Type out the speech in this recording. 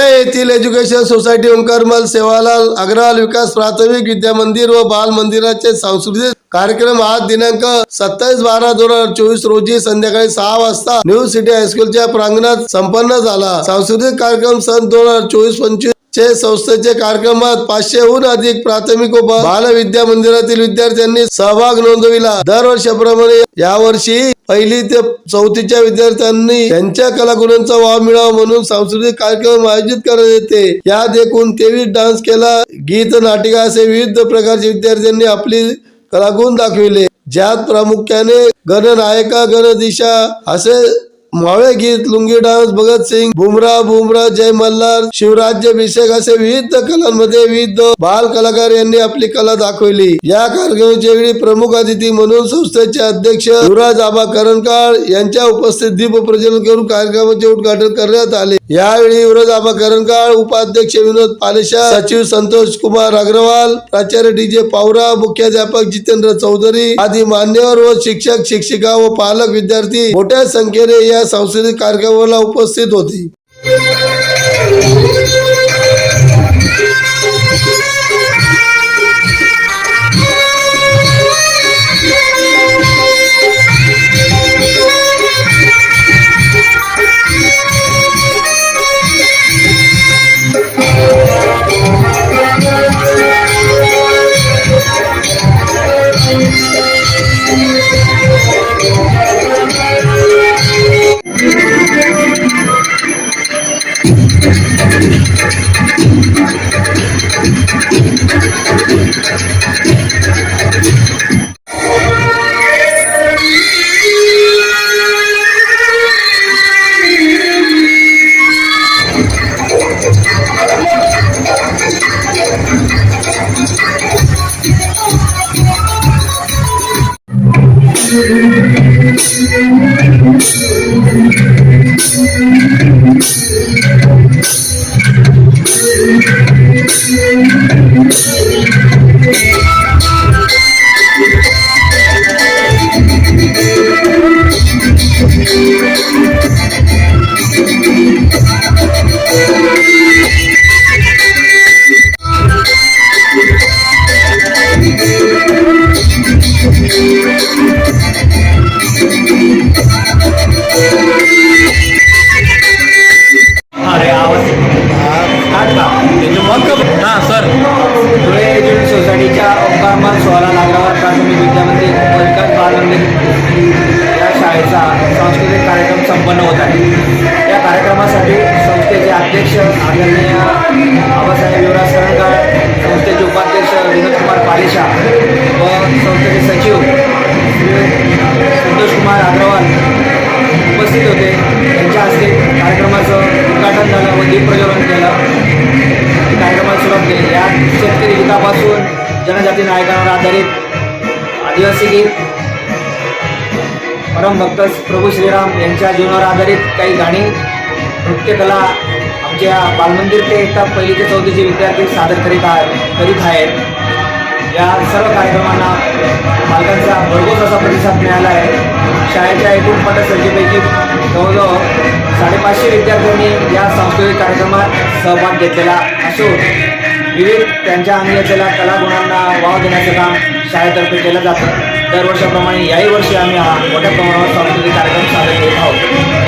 येथील education society Omkarmal Sewalal Agrawal Vikas प्राथमिक विद्या मंदिर व बाल मंदिराचे सांस्कृतिक कार्यक्रम आज दिनांक सत्तावीस बारा दोन हजार चोवीस रोजी संध्याकाळी सहा वाजता न्यू सिटी हायस्कूलच्या प्रांगणात संपन्न झाला. सांस्कृतिक कार्यक्रम सन दोन हजार चोवीस पंचवीस चे संस्थेचे कार्यक्रमात पाचशेहून अधिक प्राथमिक व बाल विद्या मंदिरातील विद्यार्थ्यांनी सहभाग नोंदविला. दरवर्षाप्रमाणे यावर्षी पहिली ते चौथीच्या विद्यार्थ्यांनी त्यांच्या कलागुणांचा वाव मिळावा म्हणून सांस्कृतिक कार्यक्रम आयोजित करण्यात येते. यात एकूण तेवीस डान्स केला. गीत नाटिका असे विविध प्रकारचे विद्यार्थ्यांनी आपली कलागुण दाखविले. ज्यात प्रामुख्याने गणनायका गणदिशा असे मावे गीत लुंगी डान्स भगतसिंग बुमरा बुमरा जय मल्हार शिवराज्याभिषेक असे विविध कलांमध्ये विविध बाल कलाकार यांनी आपली कला दाखवली. या कार्यक्रमाच्या वेळी प्रमुख अतिथी म्हणून संस्थेचे अध्यक्ष युवराज आबा करणकाळ यांच्या उपस्थित दीप प्रज्वलन करून कार्यक्रमाचे उद्घाटन करण्यात आले. यावेळी युवराज आबा करणकाळ उपाध्यक्ष विनोद पालेशा सचिव संतोष कुमार अग्रवाल प्राचार्य डी जे पावरा मुख्याध्यापक जितेंद्र चौधरी आदी मान्यवर व शिक्षक शिक्षिका व पालक विद्यार्थी मोठ्या संख्येने या सांस्कृतिक कार्यक्रमाला उपस्थित होती. संपन्न होत आहे. या कार्यक्रमासाठी संस्थेचे अध्यक्ष आदरणीय बाबासाहेब युवराज करंकार संस्थेचे उपाध्यक्ष विनोदकुमार पालेशा व संस्थेचे सचिव संतोष कुमार अग्रवाल उपस्थित होते. त्यांच्या हस्ते कार्यक्रमाचं उद्घाटन झालं व दीप प्रज्वलन केलं. कार्यक्रमाला सुरुवात केली. या शेतकरी गीतापासून जनजाती नायकांवर आधारित आदिवासी गीत परमभक्त प्रभू श्रीराम यांच्या जीवनावर आधारित काही गाणी नृत्यकला आमच्या बालमंदिर ते एकदा पहिली ते चौथीचे विद्यार्थी सादर करीत आहे करीत आहेत. या सर्व कार्यक्रमांना पालकांचा भरघोस असा प्रतिसाद मिळाला आहे. शाळेच्या एकूण पटसंख्येपैकी जवळजवळ साडेपाचशे विद्यार्थ्यांनी या सांस्कृतिक कार्यक्रमात सहभाग घेतलेला असून विविध त्यांच्या अंगी असलेल्या कलागुणांना वाव देण्याचं काम शाळेतर्फे केलं जातं. दरवर्षाप्रमाणे याही वर्षी आम्ही हा मोठ्या प्रमाणावर सांस्कृतिक कार्यक्रम साजरे करीत आहोत.